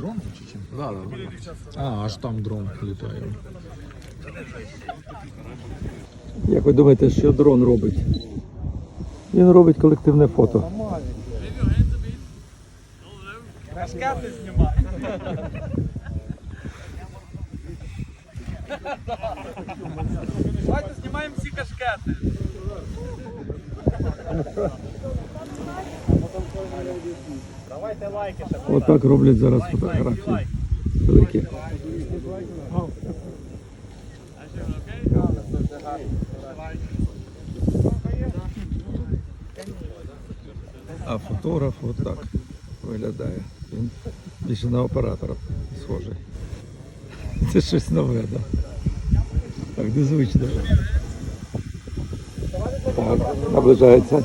дрон чи чим? Да, да. А, аж там дрон літає. Як ви думаєте, що дрон робить? Він робить колективне фото. Кашкети знімати. Давайте знімаємо всі кашкети. Давайте лайки ще. Отак роблять зараз фотографії. Великі. А фотограф отак виглядає. Він більше на оператора схожий. Це щось нове, так? Так, незвично. Так, наближається